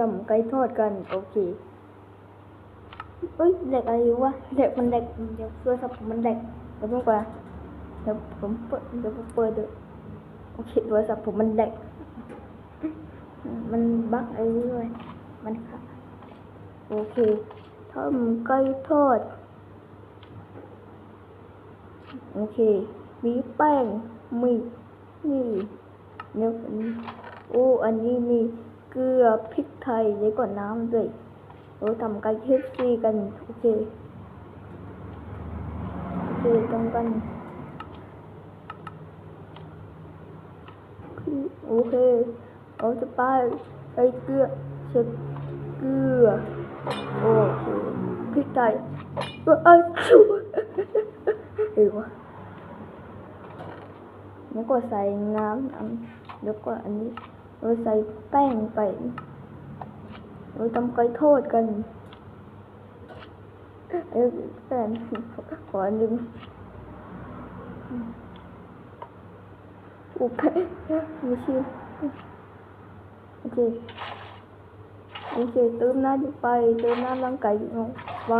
ทำไก่ทอดกันโอเคเอ้ยเด็กอะไรวะเด็กมันเด็กเดี๋ยวโทรศัพท์มันเด็กเดี๋ยวผมก่อนเดี๋ยวผมเปิดเดี๋ยวผมเปิดดูโอเคโทรศัพท์ผมมันเด็กมันบั๊กอะไรด้วยมันค่ะโอเคทำไก่ทอดโอเค มีแป้งมีนี่เนื้อโอ้ อันนี้มี เกลือพริกไทยแล้วก็น้ำด้วยเราทำไก่เคฟซีกัน โอเคโอเคทำกันโอเคเราจะไปใส่เกลือเช็ดเกลือโอเคพริกไทยเอ้ยเอ้ยชูเอ้ยวะแล้วก็ใส่น้ำอันแล้วก็อันนี้ เราใส่แป้งไป เราทำไก่ทอดกันเอ้ยแป้งขออันหนึงโอเคไม่ชิโอเคโอเคเติมน้ำไปเติมน้ำล้างไก่ลงไป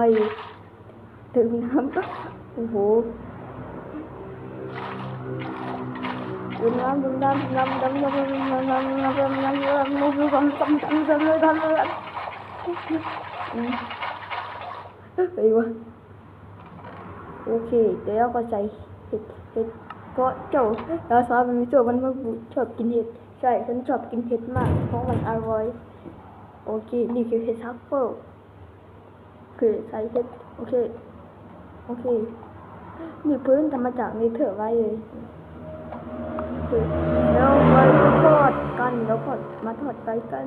เติมน้ำโอ้โห tâm tâm tâm Hay quá Ok เดี๋ยวเราก็ใส่เห็ดเห็ดเพราะเจ้าเราสาวมันไม่ชอบมันมันชอบกินเห็ดใช่ฉันชอบกินเห็ดมากเพราะมันอร่อยโอเคนี่คือเห็ดทัฟเฟิลคือใส่เห็ดโอเคโอเคนี่พื้นทำมาจากเนเธอร์ไว้เลย แล้วไปทอดกันแล้วก็มาทอดไก่กัน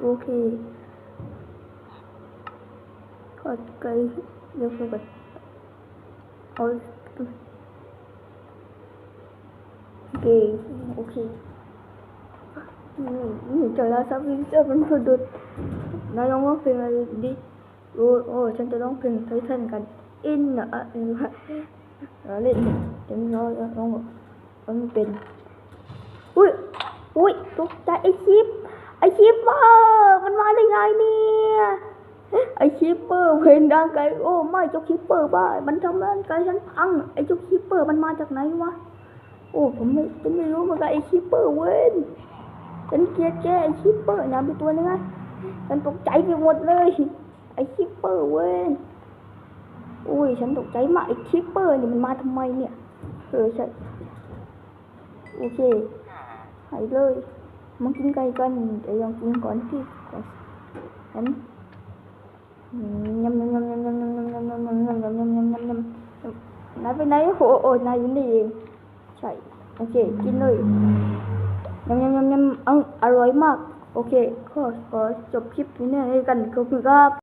โอเคทอดไก่เดี๋ยวก็เอาโอเคโอเคนี่นี่เจอแล้วซับวิเซอร์เป็นผดุดนายลองร้องเพลงอะไรดิโอ้โอ้ฉันจะร้องเพลงไททันกัน อินอะเออเราเล่นจะไม่ร้องร้องมันเป็น อุ้ยอุ้ยตกใจไอชิปไอชิปเปอร์มันมาได้ไงเนี่ยไอชิปเปอร์เพลงดังไกลโอ้ไม่เจ้าชิปเปอร์บ้ามันทำร่างกายฉันพังไอเจ้าชิปเปอร์มันมาจากไหนวะโอ้ผมไม่ฉันไม่รู้เหมือนกันไอชิปเปอร์เว้นฉันเกลียดแกไอชิปเปอร์นะเป็นตัวนึงไงฉันตกใจไปหมดเลยไอชิปเปอร์เว้น อุ้ยฉันตกใจมากไอ้คิปเปอร์นี่มันมาทำไมเนี่ยเออใช่โอเคหายเลยมากินไก่กันแต่ยังกินก่อนที่ก่อนฉันยำยำยำยำยำยำยำยำยำยำยำยำยำยำยำยำนายไปไหนโหโอ้นายอยู่นี่เองใช่โอเคกินเลยยำยำยำยำอออร่อยมาก โอเคขอขอจบคลิปนี้กันขอบคุณครับ